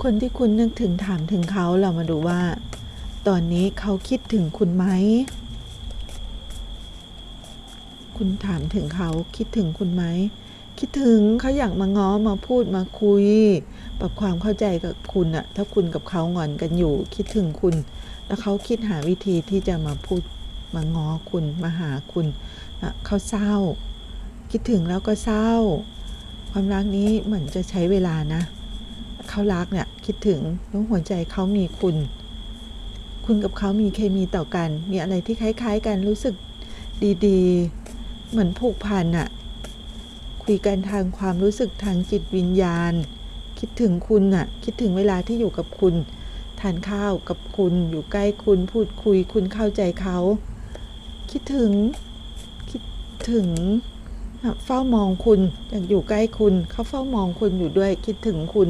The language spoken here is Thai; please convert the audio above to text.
คนที่คุณนึกถึงถามถึงเขาเรามาดูว่า ตอนนี้เขาคิดถึงคุณไหม คุณถามถึงเขาคิดถึงคุณไหม คิดถึงเขาอยากมาง้อมาพูดมาคุย ปรับความเข้าใจกับคุณอะถ้าคุณกับเขางอนกันอยู่ คิดถึงคุณ แล้วเขาคิดหาวิธีที่จะมาพูดมาง้อคุณมาหาคุณอะเขาเศร้า คิดถึงแล้วก็เศร้า ความรักนี้เหมือนจะใช้เวลานะ เขารักเนี่ยคิดถึงแล้วหัวใจเขามีคุณ คุณกับเขามีเคมีต่อกัน มีอะไรที่คล้าย ๆ กันรู้สึกดีๆ เหมือนผูกพันอะคุยกันทางความรู้สึกทางจิตวิญญาณ คิดถึงคุณอะคิดถึงเวลาที่อยู่กับคุณทานข้าวกับคุณอยู่ใกล้คุณพูดคุยคุณเข้าใจเขา คิดถึงคิดถึงเฝ้ามองคุณอยากอยู่ใกล้คุณเขาเฝ้ามองคุณอยู่ด้วยคิดถึงคุณ